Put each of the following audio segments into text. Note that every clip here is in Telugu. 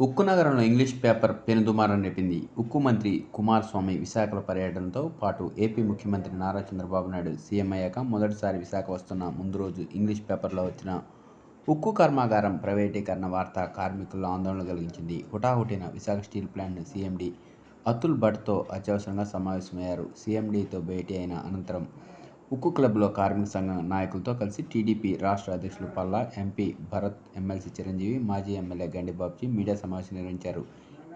ఉక్కు నగరంలో ఇంగ్లీష్ పేపర్ పెనుదుమారం రేపింది ఉక్కు మంత్రి కుమారస్వామి విశాఖలో పర్యటనతో పాటు ఏపీ ముఖ్యమంత్రి నారా చంద్రబాబు నాయుడు సీఎం అయ్యాక మొదటిసారి విశాఖ వస్తున్న ముందు రోజు ఇంగ్లీష్ పేపర్లో వచ్చిన ఉక్కు కర్మాగారం ప్రైవేటీకరణ వార్త కార్మికుల్లో ఆందోళన కలిగించింది. హుటాహుటిన Visakha steel plant CMD Atul భట్తో అత్యవసరంగా సమావేశమయ్యారు. సీఎండీతో భేటీ అయిన అనంతరం ఉక్కు క్లబ్లో కార్మిక సంఘం నాయకులతో కలిసి టీడీపీ రాష్ట్ర అధ్యక్షులు పల్లా ఎంపీ భరత్ ఎమ్మెల్సీ చిరంజీవి మాజీ ఎమ్మెల్యే గండి బాబ్జీ మీడియా సమావేశం నిర్వహించారు.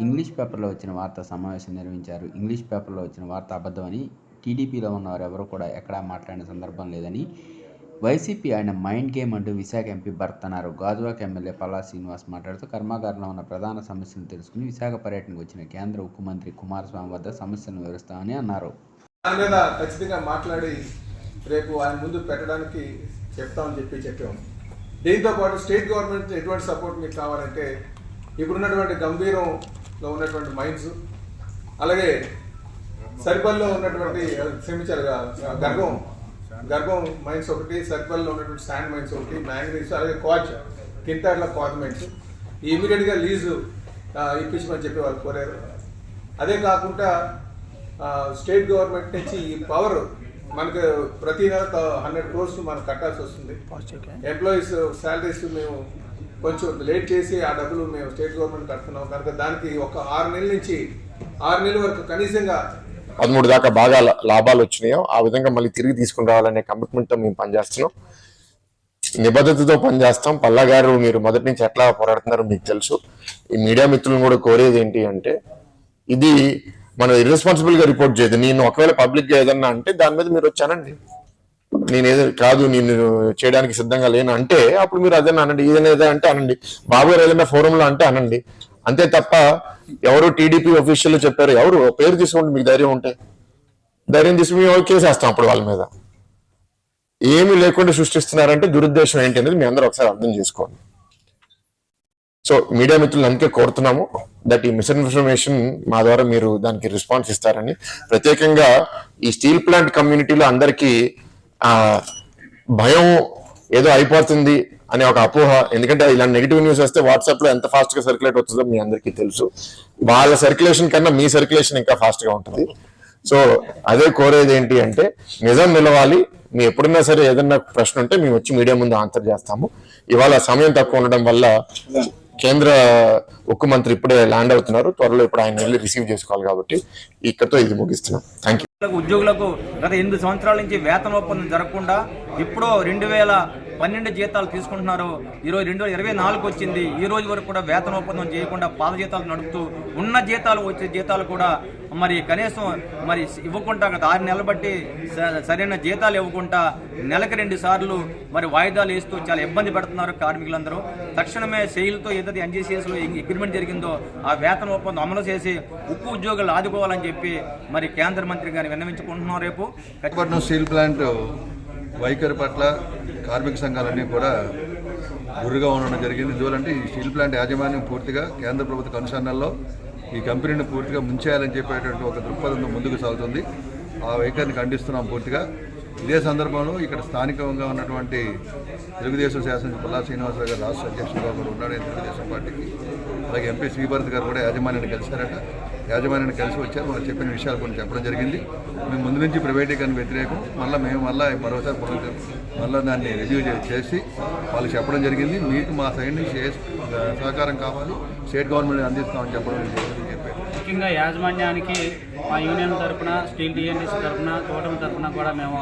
ఇంగ్లీష్ పేపర్లో వచ్చిన వార్త సమావేశం నిర్వహించారు. ఇంగ్లీష్ పేపర్లో వచ్చిన వార్త అబద్ధమని టీడీపీలో ఉన్నవారు ఎవరు కూడా ఎక్కడా మాట్లాడిన సందర్భం లేదని వైసీపీ ఆయన మైండ్ గేమ్ అంటూ విశాఖ ఎంపీ భర్త్ అన్నారు. గాజువాక ఎమ్మెల్యే పల్లా శ్రీనివాస్ మాట్లాడుతూ కర్మాగారంలో ఉన్న ప్రధాన సమస్యలు తెలుసుకుని విశాఖ పర్యటనకు వచ్చిన కేంద్ర ఉక్కు మంత్రి కుమారస్వామి వద్ద సమస్యలను వివరిస్తామని అన్నారు. దాని మీద ఖచ్చితంగా మాట్లాడి రేపు ఆయన ముందు పెట్టడానికి చెప్తామని చెప్పి చెప్పాము. దీంతో పాటు స్టేట్ గవర్నమెంట్ ఎటువంటి సపోర్ట్ మీకు కావాలంటే ఇప్పుడున్నటువంటి గంభీరంలో ఉన్నటువంటి మైన్స్ అలాగే సరిపల్లో ఉన్నటువంటి క్షమించారు గర్భం గర్భం మైన్స్ ఒకటి సరిపల్లో ఉన్నటువంటి శాండ్ మైన్స్ ఒకటి మ్యాంగ్రీస్ అలాగే కాచ్ కింటాడ్ల కాచ్ మైన్స్. ఇమీడియట్గా లీజు ఇప్పించమని చెప్పి వాళ్ళు కోరారు. అదే కాకుండా స్టేట్ గవర్నమెంట్ నుంచి ఈ పవర్ మనకు ప్రతి నెల హండ్రెడ్ క్రోర్స్ మనకు కట్టాల్సి వస్తుంది. ఎంప్లాయీస్ శాలరీస్ మేము కొంచెం లేట్ చేసి ఆ డబ్బులు మేము స్టేట్ గవర్నమెంట్ కడుతున్నాం. కనుక దానికి ఒక ఆరు నెలల నుంచి ఆరు నెలల వరకు కనీసంగా పదమూడు దాకా బాగా లా- లాభాలు వచ్చినాయో ఆ విధంగా మళ్ళీ తిరిగి తీసుకుని రావాలనే కమిట్మెంట్తో మేము పనిచేస్తున్నాం. నిబద్ధతతో పనిచేస్తాం. పల్లా గారు మీరు మొదటి నుంచి ఎట్లా పోరాడుతున్నారో మీకు తెలుసు. ఈ మీడియా మిత్రులను కూడా కోరేది ఏంటి అంటే ఇది మనం ఇర్రెస్పాన్సిబుల్గా రిపోర్ట్ చేయదు నేను ఒకవేళ పబ్లిక్గా ఏదన్నా అంటే దాని మీద మీరు వచ్చానండి. నేను కాదు నేను చేయడానికి సిద్ధంగా లేను అంటే అప్పుడు మీరు అదే అనండి. ఏదైనా అంటే అనండి. బాబు గారు ఏదైనా forum లో అంటే అనండి. అంతే తప్ప ఎవరు టీడీపీ ఆఫీషియల్ చెప్పారు ఎవరు పేరు తీసుకోండి మీకు ధైర్యం ఉంటే. ధైర్యం తీసుకుని మేము కేసేస్తాం అప్పుడు వాళ్ళ మీద? ఏమీ లేకుండా సృష్టిస్తున్నారంటే దురుద్దేశం ఏంటి అనేది మీ అందరూ ఒకసారి అర్థం చేసుకోండి. సో మీడియా మిత్రులు అందుకే కోరుతున్నాము దట్ ఈ మిస్ఇన్ఫర్మేషన్ మా ద్వారా మీరు దానికి రెస్పాన్స్ ఇస్తారని. ప్రత్యేకంగా ఈ స్టీల్ ప్లాంట్ కమ్యూనిటీలో అందరికీ ఆ భయం ఏదో అయిపోతుంది అనే ఒక అపోహ. ఎందుకంటే ఇలాంటి నెగిటివ్ న్యూస్ వస్తే వాట్సాప్లో ఎంత ఫాస్ట్గా సర్క్యులేట్ అవుతుందో మీ అందరికీ తెలుసు. వాళ్ళ సర్క్యులేషన్ కన్నా మీ సర్క్యులేషన్ ఇంకా ఫాస్ట్గా ఉంటుంది. సో అదే కోరేది ఏంటి అంటే నిజం నిలవాలి. మీ ఎప్పుడైనా సరే ఏదైనా ప్రశ్న ఉంటే మేము వచ్చి మీడియా ముందు ఆన్సర్ చేస్తాము. ఇవాళ సమయం తక్కువ ఉండడం వల్ల కేంద్ర ఉక్కు మంత్రి ఇప్పుడే ల్యాండ్ అవుతున్నారు. త్వరలో ఇప్పుడు ఆయన వెళ్ళి రిసీవ్ చేసుకోవాలి కాబట్టి ఇక్కడతో ఇది ముగిస్తున్నాం. థ్యాంక్ యూ ఉద్యోగులకు ఉద్యోగులకు గత ఎనిమిది సంవత్సరాల నుంచి వేతన ఒప్పందం జరగకుండా ఇప్పుడు రెండు వేల పన్నెండు జీతాలు తీసుకుంటున్నారు. ఈరోజు రెండు వేల ఇరవై నాలుగు వచ్చింది. ఈ రోజు వరకు కూడా వేతన ఒప్పందం చేయకుండా పాత జీతాలు నడుపుతూ ఉన్న జీతాలు వచ్చే జీతాలు కూడా మరి కనీసం మరి ఇవ్వకుండా గత ఆరు నెలలు బట్టి స- సరైన జీతాలు ఇవ్వకుండా నెలకు రెండు సార్లు మరి వాయిదాలు వేస్తూ చాలా ఇబ్బంది పడుతున్నారు కార్మికులందరూ. తక్షణమే శైలితో ఏదైతే ఎన్జీసీఎస్లో అగ్రిమెంట్ జరిగిందో ఆ వేతన ఒప్పందం అమలు చేసి ఉక్కు ఉద్యోగులు ఆదుకోవాలని చెప్పి మరి కేంద్ర మంత్రి గారిని విన్నవించుకుంటున్నాం రేపు. ప్లాంట్ వైఖరి పట్ల కార్మిక సంఘాలన్నీ కూడా గురుగా ఉండడం జరిగింది. ఎందువలంటే ఈ స్టీల్ ప్లాంట్ యాజమాన్యం పూర్తిగా కేంద్ర ప్రభుత్వ కనుసన్నల్లో ఈ కంపెనీని పూర్తిగా ముంచేయాలని చెప్పేటువంటి ఒక దృక్పథంతో ముందుకు సాగుతుంది. ఆ వైఖరిని ఖండిస్తున్నాం పూర్తిగా. ఇదే సందర్భంలో ఇక్కడ స్థానికంగా ఉన్నటువంటి తెలుగుదేశం శాసన పల్లా శ్రీనివాసరావు గారు రాష్ట్ర అధ్యక్షుడిగా కూడా ఉన్నాడు తెలుగుదేశం పార్టీకి. అలాగే ఎంపీ శ్రీభరత్ గారు కూడా యాజమాన్యాన్ని కలిశారట. యాజమాన్యాన్ని కలిసి వచ్చారు. వాళ్ళు చెప్పిన విషయాలు కొన్ని చెప్పడం జరిగింది. మేము ముందు నుంచి ప్రైవేటీకరణ వ్యతిరేకం. మళ్ళీ మేము మళ్ళీ మరోసారి పునరు మళ్ళీ దాన్ని రివ్యూ చేసి వాళ్ళు చెప్పడం జరిగింది. మీకు మా సైడ్ నుంచి సహకారం కావాలి స్టేట్ గవర్నమెంట్ అందిస్తామని చెప్పడం జరిగింది ముఖ్యంగా యాజమాన్యానికి మా యూనియన్ తరపున స్టీల్ డిఎన్ఎస్ తరపున కూటమి తరపున కూడా మేము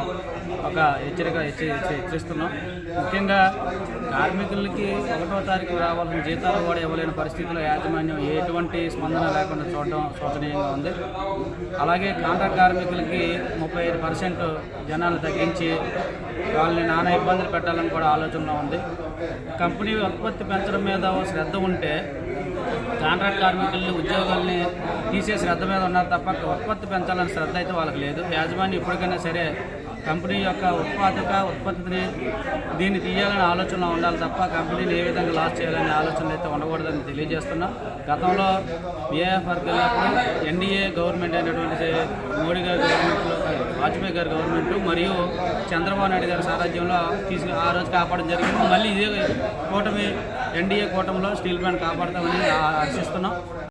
ఒక హెచ్చరిక హెచ్చరిస్తున్నాం. ముఖ్యంగా కార్మికులకి ఒకటో తారీఖు రావాల్సిన జీతాలు కూడా ఇవ్వలేని పరిస్థితిలో యాజమాన్యం ఎటువంటి స్పందన లేకుండా చూడడం శోచనీయంగా ఉంది. అలాగే కాంట్రాక్ట్ కార్మికులకి ముప్పై ఐదు పర్సెంట్ జనాలు తగ్గించి వాళ్ళని నానా ఇబ్బందులు పెట్టాలని కూడా ఆలోచనలో ఉంది. కంపెనీ ఉత్పత్తి పెంచడం మీద శ్రద్ధ ఉంటే కాంట్రాక్ట్ కార్మికుల్ని ఉద్యోగాల్ని తీసే శ్రద్ధ మీద ఉన్నారు తప్ప ఉత్పత్తి పెంచాలని శ్రద్ధ అయితే వాళ్ళకి లేదు. యాజమాన్యం ఇప్పటికైనా సరే కంపెనీ యొక్క ఉత్పాదక ఉత్పత్తిని దీన్ని తీయాలనే ఆలోచన ఉండాలి తప్ప కంపెనీని ఏ విధంగా లాస్ చేయాలనే ఆలోచన అయితే ఉండకూడదని తెలియజేస్తున్నాం. గతంలో బీఏఎఫ్ఆర్కి వెళ్ళినప్పుడు ఎన్డీఏ గవర్నమెంట్ అయినటువంటి మోడీ గారి గవర్నమెంట్లో వాజ్పేయి గారి గవర్నమెంట్ మరియు చంద్రబాబు నాయుడు గారి సారథ్యంలో తీసుకు ఆ రోజు కాపాడడం జరిగింది. మళ్ళీ ఇదే కూటమి ఎన్డీఏ కూటమిలో స్టీల్ ప్లాంట్ కాపాడతామని ఆశిస్తున్నాం.